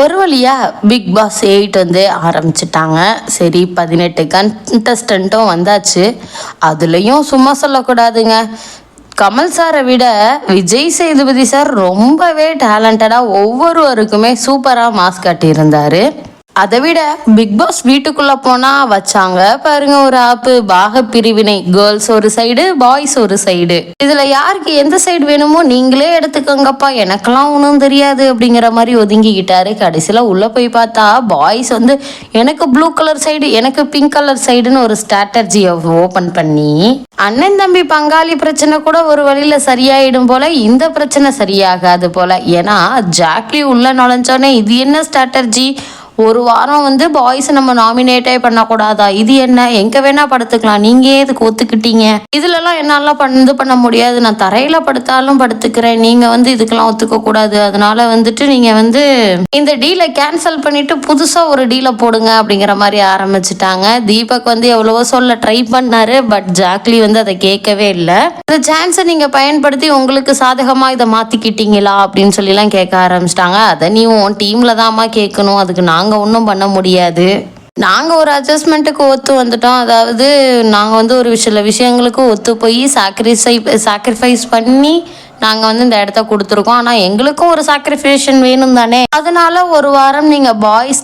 ஒரு வழியா big pass eight வந்து ஆரம்பிச்சிட்டாங்க. சரி பதினெட்டு கண்டஸ்டண்ட்டும் வந்தாச்சு. அதுலேயும் சும்மா சொல்லக்கூடாதுங்க. கமல் சாரை விட விஜய் சேதுபதி சார் ரொம்பவே டேலண்டடாக ஒவ்வொருவருக்குமே சூப்பராக மாஸ்க் காட்டியிருந்தாரு. அதை விட பிக் பாஸ் வீட்டுக்குள்ள போனா வச்சாங்க. பாருங்க ஒரு ஆப்பு பாக பிரிவினை கேர்ள்ஸ் ஒரு சைடு பாய்ஸ் ஒரு சைடு இதுல யாருக்கு எந்த சைடு வேணுமோ நீங்களே எடுத்துக்கோங்கப்பா. எனக்கெல்லாம் ஒன்றும் தெரியாது அப்படிங்கிற மாதிரி ஒதுங்கிக்கிட்டாரு. கடைசியில உள்ள போய் பார்த்தா பாய்ஸ் வந்து எனக்கு ப்ளூ கலர் சைடு எனக்கு பிங்க் கலர் சைடுன்னு ஒரு ஸ்ட்ராட்டஜியை ஓபன் பண்ணி அண்ணன் தம்பி பங்காளி பிரச்சனை கூட ஒரு வழியில சரியாயிடும் போல இந்த பிரச்சனை சரியாகாது போல. ஏன்னா ஜாக்லி உள்ள நுழைஞ்சோடனே இது என்ன ஸ்ட்ராட்டர்ஜி ஒரு வாரம் வந்து பாய்ஸ் நம்ம நாமினேட்டே பண்ணக்கூடாதா? இது என்ன? எங்க வேணா படுத்துக்கலாம். நீங்க இதுக்கு ஒத்துக்கிட்டீங்க? இதுலலாம் என்னால பண்ணது பண்ண முடியாது. நான் தரையில படுத்தாலும் படுத்துக்கிறேன். நீங்க வந்து இதுக்கெல்லாம் ஒத்துக்க கூடாது அதனால வந்துட்டு நீங்க வந்து இந்த டீலை கேன்சல் பண்ணிட்டு புதுசா ஒரு டீலை போடுங்க அப்படிங்கிற மாதிரி ஆரம்பிச்சிட்டாங்க. தீபக் வந்து எவ்வளவோ சொல்ல ட்ரை பண்ணாரு. பட் ஜாக்லி வந்து அதை கேட்கவே இல்லை. இந்த சான்ஸை நீங்க பயன்படுத்தி உங்களுக்கு சாதகமா இதை மாத்திக்கிட்டீங்களா? அப்படின்னு சொல்லிலாம் கேட்க ஆரம்பிச்சிட்டாங்க. அதை நீ உன் டீம்ல தான்மா கேட்கணும். அதுக்கு நாங்க ஒன்றும் பண்ண முடியாது. நாங்கள் ஒரு அட்ஜஸ்ட்மெண்ட்டுக்கு ஒத்து வந்துட்டோம். அதாவது நாங்கள் வந்து ஒரு சில விஷயங்களுக்கு ஒத்து போய் சாக்ரிஃபை சாக்ரிஃபைஸ் பண்ணி நாங்கள் வந்து இந்த இடத்த கொடுத்துருக்கோம். ஆனால் எங்களுக்கும் ஒரு சாக்ரிஃபிகேஷன் வேணும் தானே? அதனால ஒரு வாரம் நீங்கள் பாய்ஸ்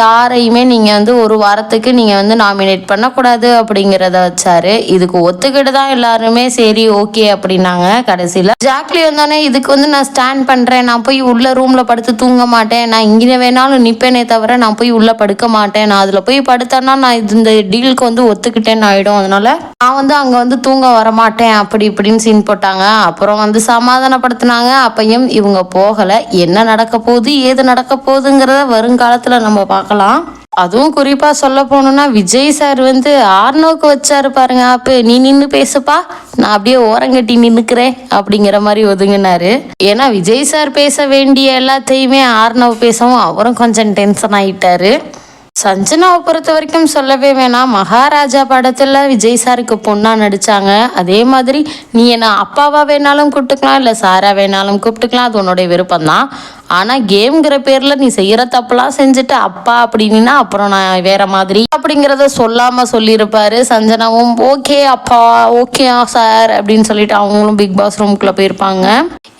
யாரையுமே நீங்கள் வந்து ஒரு வாரத்துக்கு நீங்கள் வந்து நாமினேட் பண்ணக்கூடாது அப்படிங்கிறத வச்சாரு. இதுக்கு ஒத்துக்கிட்டு தான் எல்லாருமே சரி ஓகே அப்படின்னாங்க கடைசியில். ஜாக்லி வந்தோடனே இதுக்கு வந்து நான் ஸ்டாண்ட் பண்ணுறேன் நான் போய் உள்ள ரூமில் படுத்து தூங்க மாட்டேன். நான் இங்கே வேணாலும் நிற்பேனே தவிர நான் போய் உள்ளே படுக்க மாட்டேன். நான் அதில் போய் படுத்தேன்னா நான் இந்த டீலுக்கு வந்து ஒத்துக்கிட்டேன்னு ஆகிடும் அதனால நான் வந்து அங்கே வந்து தூங்க வர மாட்டேன் அப்படி இப்படின்னு சீன் போட்டாங்க. அப்புறம் வந்து சமாதானப்படுத்தினாங்க. அப்பையும் இவங்க போகலை. என்ன நடக்க போகுது ஏது நடக்க போகுதுங்கிறத வருங்காலத்தில் நம்ம பார்க்கலாம். அதுவும் குறிப்பா சொல்ல போனோம்னா விஜய் சார் வந்து ஆர்னோக்கு வச்சாரு பாருங்க அப்ப நீ நின்று பேசுப்பா நான் அப்படியே ஓரங்கட்டி நின்னுக்கிறேன் அப்படிங்கிற மாதிரி ஒதுங்கினாரு. ஏன்னா விஜய் சார் பேச வேண்டிய எல்லாத்தையுமே ஆர்னவ் பேசவும் அவரும் கொஞ்சம் டென்ஷன் ஆயிட்டாரு. சஞ்சனாவை பொறுத்த வரைக்கும் சொல்லவே வேணாம். மகாராஜா படத்துல விஜய் சாருக்கு பொண்ணா நடிச்சாங்க. அதே மாதிரி நீ என்ன அப்பாவா வேணாலும் கூப்பிட்டுக்கலாம் இல்லை சாரா வேணாலும் கூப்பிட்டுக்கலாம் அது உன்னுடைய விருப்பம் தான் ஆனால் கேம்ங்கிற பேரில் நீ செய்கிற தப்பெல்லாம் செஞ்சுட்டு அப்பா அப்படின்னா அப்புறம் நான் வேற மாதிரி அப்படிங்கிறத சொல்லாமல் சொல்லியிருப்பாரு. சஞ்சனாவும் ஓகே அப்பா ஓகே சார் அப்படின்னு சொல்லிட்டு அவங்களும் பிக் பாஸ் ரூம்குள்ளே போயிருப்பாங்க.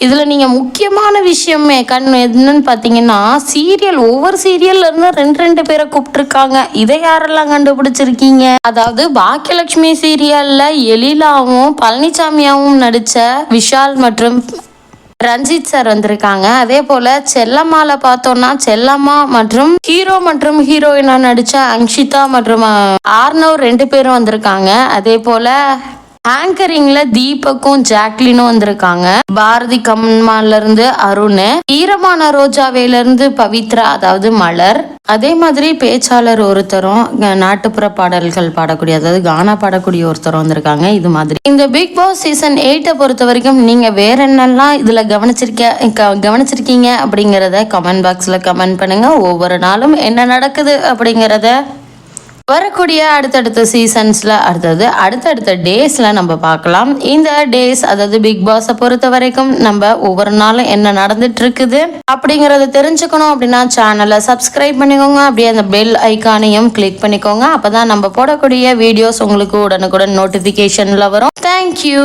இதில் நீங்கள் முக்கியமான விஷயமே கண் என்னன்னு பார்த்தீங்கன்னா சீரியல் ஒவ்வொரு சீரியல்ல இருந்து ரெண்டு ரெண்டு பேரை கூப்பிட்டுருக்காங்க. இதை யாரெல்லாம் கண்டுபிடிச்சிருக்கீங்க? அதாவது பாக்கியலட்சுமி சீரியல்ல எழிலாவும் பழனிசாமியாவும் நடித்த விஷால் மற்றும் ரஞ்சித் சார் வந்திருக்காங்க. அதே போல செல்லம்மால பார்த்தோம்னா செல்லம்மா மற்றும் ஹீரோ மற்றும் ஹீரோயினா நடிச்ச அங்ஷிதா மற்றும் ஆர்னவ் ரெண்டு பேரும் வந்திருக்காங்க. அதே போல ஆங்கரிங்ல தீபக்கும் ஜாக்லினும் வந்திருக்காங்க. பாரதி கம்மான்ல இருந்து அருண் ஈரமான ரோஜாவேல இருந்து பவித்ரா அதாவது மலர். அதே மாதிரி பேச்சாளர் ஒருத்தரும் நாட்டுப்புற பாடல்கள் பாடக்கூடிய அதாவது கானா பாடக்கூடிய ஒருத்தரும் வந்திருக்காங்க. இது மாதிரி. இந்த பிக் பாஸ் சீசன் எயிட்டை பொறுத்த வரைக்கும் நீங்க வேற என்னெல்லாம் இதுல கவனிச்சிருக்க க- கவனிச்சிருக்கீங்க அப்படிங்கிறத கமெண்ட் பாக்ஸ்ல கமெண்ட் பண்ணுங்க. ஒவ்வொரு நாளும் என்ன நடக்குது அப்படிங்கிறத வரக்கூடிய அடுத்தடுத்த சீசன்ஸில் அடுத்தது அடுத்தடுத்த டேஸில் நம்ம பார்க்கலாம். இந்த டேஸ் அதாவது பிக் பாஸை பொறுத்த வரைக்கும் நம்ம ஒவ்வொரு நாளும் என்ன நடந்துட்டு இருக்குது அப்படிங்கிறத தெரிஞ்சுக்கணும் அப்படின்னா சேனலை சப்ஸ்கிரைப் பண்ணிக்கோங்க. அப்படியே அந்த பெல் ஐக்கானையும் கிளிக் பண்ணிக்கோங்க. அப்போ தான் நம்ம போடக்கூடிய வீடியோஸ் உங்களுக்கு உடனுக்குடன் நோட்டிஃபிகேஷனில் வரும். தேங்க்யூ